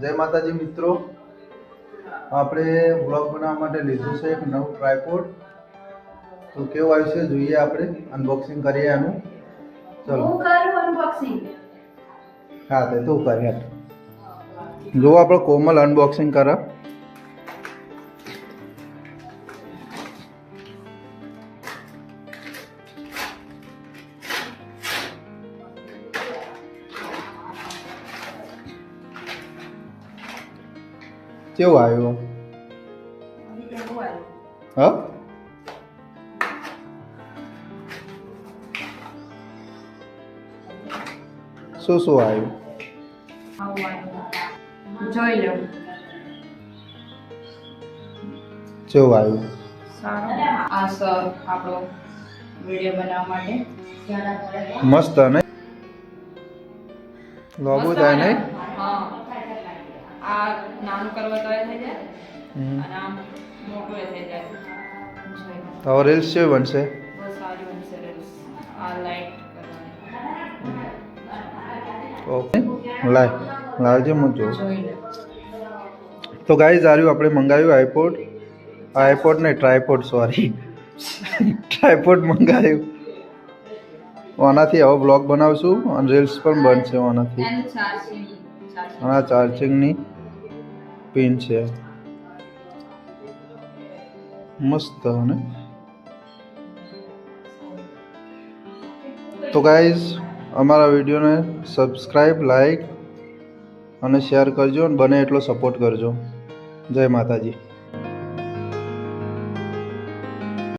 જય માતાજી મિત્રો. આપણે બ્લોગ બનાવવા માટે લીધું છે એક નવું ટ્રાયપોડ તો કેવું આવ્યું છે જોઈએ આપણે અનબોક્સિંગ કરીએ આનું. ચલો. અનબોક્સિંગ હા તે તું કરી યાર જો આપણે કોમલ અનબોક્સિંગ કરે. કેવું આવ્યું? હ? શું શું આવ્યું? જોઈ લો. કેવું આવ્યું? આ સર આપણો વીડિયો બનાવવા માટે. મસ્ત ને લોગો થાય નહીં? આ નાનું કરવા તો થઈ જાય અને આમ મોટું એ થઈ જાય. તો રીલ્સ છે બનશે. આ લાઈટ ઓકે. લાય. લાવજે હું જોઉં. તો ગાઈઝ આર્યું આપણે મંગાવ્યું આઈપોડ આઈપોડ ને ટ્રાયપોડ સોરી ટ્રાયપોડ મંગાવ્યું. આનાથી હવે બ્લોગ બનાવશું અને રીલ્સ પણ બનશે આનાથી એનું ચાર્જિંગ ચાર્જિંગ અને આ ચાર્જિંગની પિન છે. મસ્ત અને તો ગાઈઝ અમારા વિડીયોને સબસ્ક્રાઈબ લાઈક અને શેર કરજો અને બને એટલો સપોર્ટ કરજો. જય માતાજી.